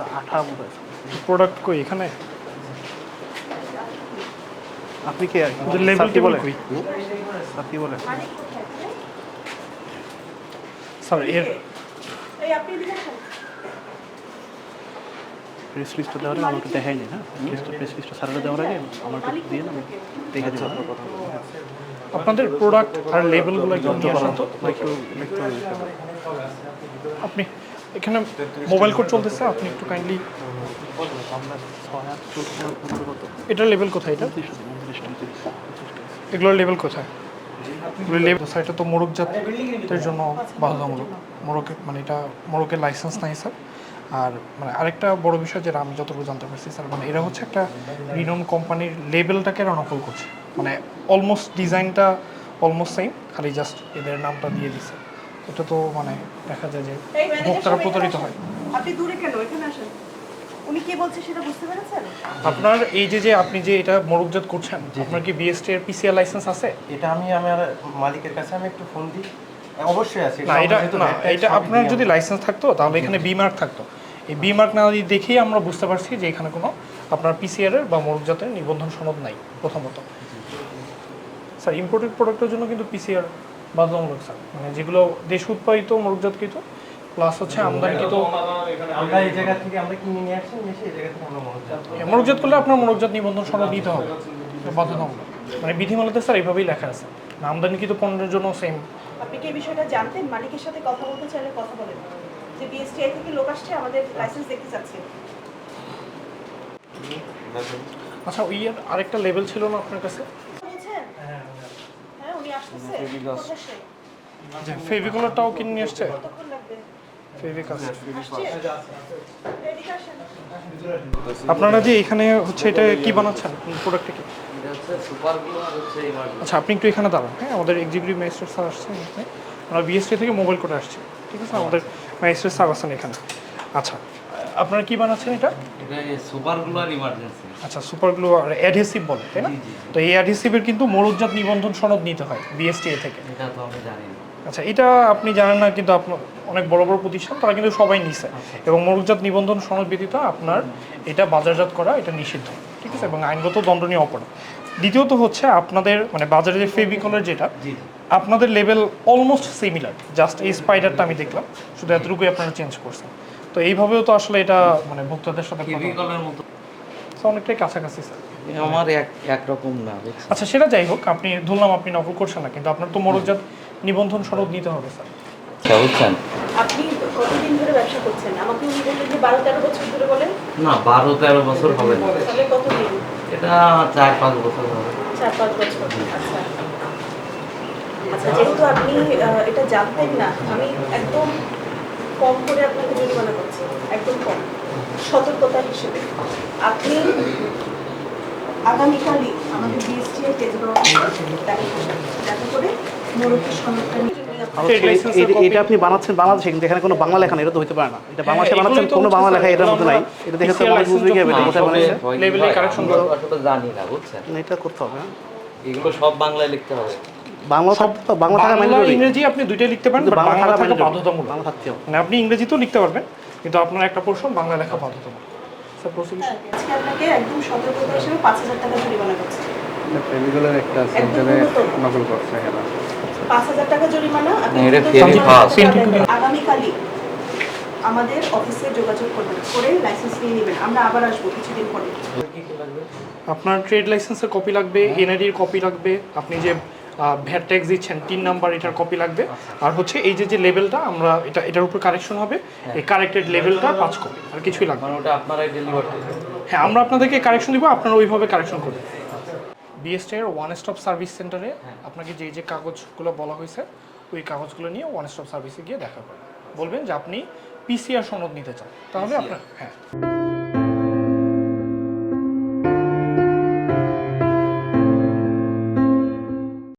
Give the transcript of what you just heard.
আচ্ছা আঠা বোধ হয় প্রোডাক্ট কই এখানে? আপনি কে লেভেল কি? টেবিল বলে কই? স্যার বলে স্যার এর এই আপনি দিকে আসেন। প্রেস লিস্টটা দেওয়ার আগে আমাকে দেখাই নি হ্যাঁ? লিস্টটা প্রেস লিস্টটা স্যারেরা দেওয়ার আগে আমাকে দিয়ে না দেখে আপনাদের প্রোডাক্ট আর একটু একটু আপনি এখানে মোবাইল কোড চলতেছে আপনি একটু কাইন্ডলি এটার লেভেল কোথায় এটা? এগুলোর লেভেল কোথায়? এটা তো মোরগজাতের জন্য বাধ্যতামূলক মোরকে মানে এটা মোরকের লাইসেন্স নাই স্যার আর মানে আরেকটা বড় বিষয় যেটা আমি যতটুকু জানতে পারছি স্যার মানে এরা হচ্ছে একটা রিনোন কোম্পানির লেভেলটাকে এরা নকল করছে। মানে অলমোস্ট ডিজাইনটা অলমোস্ট সেম খালি জাস্ট এদের নামটা দিয়ে দিছে। এটা তো মানে দেখা যায় যে ভোক্তারা প্রতারিত হয়। আপনি দূরে কেন? এখানে আসেন। উনি কি বলছে সেটা বুঝতে পেরেছেন? আপনার এই যে যে আপনি যে এটা মোরগজাত করছেন আপনার কি বিএসটি এর পিসিআর লাইসেন্স আছে? এটা আমি আমার মালিকের কাছে আমি একটু ফোন দিই। অবশ্যই আছে না এটা না এটা আপনার যদি লাইসেন্স থাকতো তাহলে এখানে বি মার্ক থাকতো। এই বি মার্ক না দিয়ে দেখেই আমরা বুঝতে পারছি যে এখানে কোনো আপনার পিসিআর এর বা মোরগজাতের নিবন্ধন সনদ নাই প্রথমত। স্যার ইম্পোর্টেড প্রোডাক্টের জন্য কিন্তু পিসিআর বাধ্যতামূলক স্যার মানে যেগুলো দেশ উৎপাদিত মোরগজাতকৃত প্লাস হচ্ছে আমদানিকৃত আমরা এই জায়গা থেকে আমরা কিনে নিয়ে আসছি নিয়ে এসে এই জায়গা থেকে আমরা মনোযোগ মোরগজাত করলে আপনার মোরগজাত নিবন্ধন সনদ দিতে হবে। বাধ্যতামূলক। মানে বিধিমালাতে স্যার এইভাবেই লেখা আছে। মানে আমদানিকৃত পণ্যের জন্য সেম আপনি কি বিষয়টা জানতেন? মালিকের সাথে কথা বলতে চাইলে কথা বলেন। যে বিএসটিআই থেকে লোক আসছে আমাদের লাইসেন্স দেখতে চাচ্ছে। আচ্ছা ওই আরেকটা লেভেল ছিল না আপনার কাছে? হ্যাঁ? যে ফেভিকলারটাও কিনে নিয়ে এসছে আসছে? আপনারা যে এখানে হচ্ছে এটা কি বানাচ্ছেন? প্রোডাক্টটা কি? এটা হচ্ছে সুপারগুলো আর হচ্ছে ইমার্জেন্সি আচ্ছা আপনি একটু এখানে দাঁড়ান হ্যাঁ? আমাদের এক্সিকিউটিভ ম্যাজিস্ট্রেট স্যার আসছেন এখানে। আমরা বিএসটি থেকে মোবাইল করে আসছি ঠিক আছে? আমাদের ম্যাজিস্ট্রেট স্যার আছেন এখানে। আচ্ছা আপনারা কি বানাচ্ছেন এটা? আর ইমার্জেন্সি আচ্ছা সুপার গ্লু আর অ্যাডহেসিভ বলে তাই না? তো এই অ্যাডহেসিভের কিন্তু মরুজাত নিবন্ধন সনদ নিতে হয় বিএসটিএ থেকে। এটা তো আমি জানি না। আচ্ছা এটা আপনি জানেন না কিন্তু আপনার অনেক বড় বড় প্রতিষ্ঠান তারা কিন্তু সবাই নিছে। এবং মরুজাত নিবন্ধন সনদ ব্যতীত আপনার এটা বাজারজাত করা এটা নিষিদ্ধ ঠিক আছে? এবং আইনগত দণ্ডনীয় অপরাধ। দ্বিতীয়ত হচ্ছে আপনাদের মানে বাজারে যে ফেভিকলের যেটা আপনাদের লেভেল অলমোস্ট সিমিলার জাস্ট এই স্পাইডারটা আমি দেখলাম শুধু এতটুকুই আপনারা চেঞ্জ করছেন। তো এইভাবেও তো আসলে এটা মানে ভোক্তাদের সাথে অনেকটাই কাছাকাছি স্যার আমার এক একরকম না আচ্ছা সেটা যাই হোক আপনি ধরলাম আপনি নকল করছেন না কিন্তু আপনার তো মরুজাত নিবন্ধন সনদ নিতে হবে স্যার আচ্ছা, বুঝছেন? আপনি কতদিন ধরে ব্যবসা করছেন? আমাকে উনি বললেন যে বারো তেরো বছর ধরে বলেন। না বারো তেরো বছর হবে না। তাহলে কতদিন? এটা বছর হবে। বছর। আচ্ছা। আচ্ছা যেহেতু আপনি এটা জানতেন না আমি একদম কম করে আপনাকে জরিমানা করছি একদম কম সতর্কতা হিসেবে। আপনি আগামীকালই আমাদের বিএসটিআই তেজগাঁও দেখা দেখা করে মোরকের সনদটা নিয়ে এর এটা- আপনি বানাচ্ছেন বাংলাদেশে কিন্তু এখানে কোনো বাংলা লেখা নেই এটা তো হইতে পারে না। এটা বাংলাদেশে বানাচ্ছেন কোনো বাংলা লেখা স্যার, এটার মধ্যে নাই। এটা দেখে তো মানুষ বুঝবে কি এটা জানি না। বুঝছেন এটা করতে হবে হ্যাঁ। এগুলো সব বাংলায় লিখতে হবে। বাংলা সব বাংলা থাকা ম্যান্ডেটরি ইংরেজি আপনি দুইটাই লিখতে পারেন বাংলা বাংলা থাকা বাধ্যতামূলক। বাংলা থাকতে হবে। মানে আপনি ইংরেজিতেও লিখতে পারবেন কিন্তু আপনার একটা পোর্শন বাংলা লেখা বাধ্যতামূলক। স্যার প্রসিকিউশন আজকে আপনাকে একদম সতর্কতা হিসেবে পাঁচ হাজার টাকা জরিমানা করছে। ফেমিগুলোর একটা সেন্টারে নকল করছে এরা। পাঁচ হাজার টাকা জরিমানা আপনি এটা দ্রুত very জমা fast. করতে হবে। আগামীকালই আমাদের অফিসে যোগাযোগ করবেন করে লাইসেন্স নিয়ে নেবেন। আমরা আবার আসব কিছুদিন পরে। আপনার ট্রেড লাইসেন্সের কপি লাগবে এনআইডির কপি লাগবে আপনি যে ভ্যাট ট্যাক্স দিচ্ছেন তিন নাম্বার এটার কপি লাগবে। আর হচ্ছে এই যে যে লেভেলটা আমরা এটা এটার উপর কারেকশন হবে। এই কারেক্টেড লেভেলটা পাঁচ কপি আর কিছুই লাগবে না। মানে ওটা আপনারাই ডেলিভার হ্যাঁ আমরা আপনাদেরকে কারেকশন দিব আপনারা ওইভাবে কারেকশন করবেন। বিএসটি এর ওয়ান স্টপ সার্ভিস সেন্টারে আপনাকে যে যে কাগজগুলো বলা হয়েছে ওই কাগজগুলো নিয়ে ওয়ান স্টপ সার্ভিসে গিয়ে দেখা করবেন। বলবেন যে আপনি পিসিআর সনদ নিতে চান। তাহলে আপনার হ্যাঁ।